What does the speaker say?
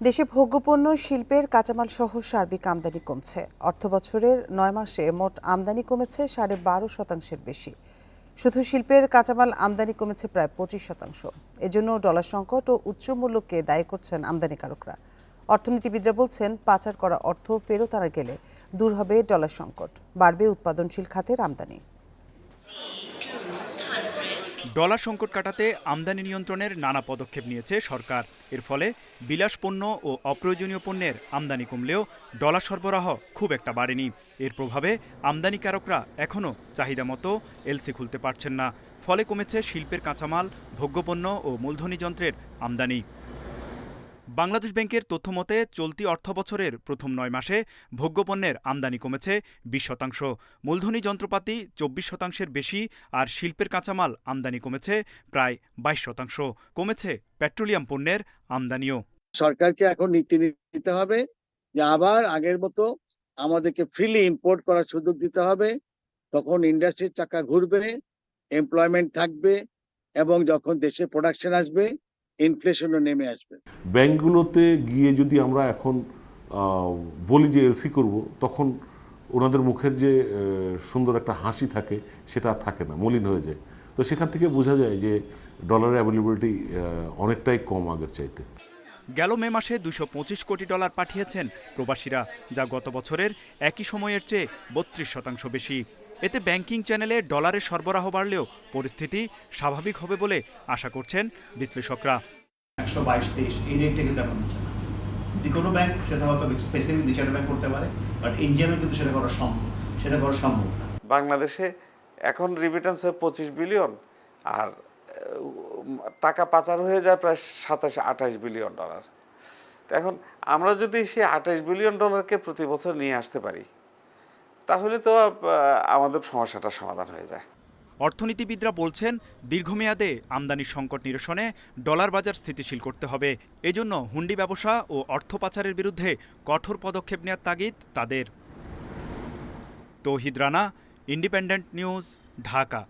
দেশে ভোগ্যপণ্য, শিল্পের কাঁচামাল সহ সার্বিক আমদানি কমছে। অর্থ বছরের নয় মাসে মোট আমদানি কমেছে সাড়ে বারো শতাংশের বেশি। শুধু শিল্পের কাঁচামাল আমদানি কমেছে প্রায় পঁচিশ শতাংশ। এজন্য ডলার সংকট ও উচ্চ মূল্যকে দায়ী করছেন আমদানিকারকরা। অর্থনীতিবিদরা বলছেন, পাচার করা অর্থ ফেরত আনা গেলে দূর হবে ডলার সংকট, বাড়বে উৎপাদনশীল খাতের আমদানি। ডলার সংকট কাটাতে আমদানি নিয়ন্ত্রণের নানা পদক্ষেপ নিয়েছে সরকার। এর ফলে বিলাস পণ্য ও অপ্রয়োজনীয় পণ্যের আমদানি কমলেও ডলার সরবরাহ খুব একটা বাড়েনি। এর প্রভাবে আমদানিকারকরা এখনও চাহিদা মতো এলসি খুলতে পারছেন না। ফলে কমেছে শিল্পের কাঁচামাল, ভোগ্যপণ্য ও মূলধনী যন্ত্রের আমদানি। বাংলাদেশ ব্যাংকের তথ্য মতে, চলতি অর্থবছরের প্রথম নয় মাসে ভোগ্যপণ্যের আমদানি কমেছে বিশ শতাংশ। মূলধনী যন্ত্রপাতি চব্বিশ শতাংশের বেশি আর শিল্পের কাঁচামাল আমদানি কমেছে প্রায় বাইশ শতাংশ। কমেছে পেট্রোলিয়াম পণ্যের আমদানিও। সরকারকে এখন নীতি নিতে হবে যে আবার আগের মতো আমাদেরকে ফ্রিলি ইম্পোর্ট করার সুযোগ দিতে হবে। তখন ইন্ডাস্ট্রির চাকা ঘুরবে এমপ্লয়মেন্ট থাকবে এবং যখন দেশে প্রোডাকশন আসবে ইনফ্লেশনও নেমে আসবে। ব্যাংকগুলোতে গিয়ে যদি আমরা এখন বলি যে এলসি করব তখন ওনাদের মুখের যে সুন্দর একটা হাসি থাকে সেটা আর থাকে না মলিন হয়ে যায়। তো সেখান থেকে বোঝা যায় যে ডলারের অ্যাভেলেবিলিটি অনেকটাই কম আগের চাইতে। গেল মে মাসে দুশো পঁচিশ কোটি ডলার পাঠিয়েছেন প্রবাসীরা যা গত বছরের একই সময়ের চেয়ে বত্রিশ শতাংশ বেশি। এতে ব্যাংকিং চ্যানেলে ডলারের সরবরাহ বাড়লেও পরিস্থিতি স্বাভাবিক হবে বলে আশা করছেন বিশ্লেষকরা। একশো বাইশ তেইশ এই রেটটা কিন্তু এখন হচ্ছে না। যদি কোনো ব্যাংক সেটা হয়তো স্পেসিফিক দু চারটা ব্যাংক করতে পারে বাট ইন জেনারেল কিন্তু সেটা করা সম্ভব সেটা করা সম্ভব না। বাংলাদেশে এখন রিমিটেন্স হয় পঁচিশ বিলিয়ন আর টাকা পাচার হয়ে যায় প্রায় সাতাশ আঠাশ বিলিয়ন ডলার তো এখন আমরা যদি সেই আঠাশ বিলিয়ন ডলারকে প্রতি বছর নিয়ে আসতে পারি তাহলে তো আমাদের সমস্যাটা সমাধান হয়ে যায়। অর্থনীতিবিদরা বলছেন, দীর্ঘমেয়াদে আমদানির সংকট নিরসনে ডলার বাজার স্থিতিশীল করতে হবে। এজন্য হুন্ডি ব্যবসা ও অর্থ পাচারের বিরুদ্ধে কঠোর পদক্ষেপ নেওয়ার তাগিদ তাদের। Tauhid Rana, Independent News, Dhaka.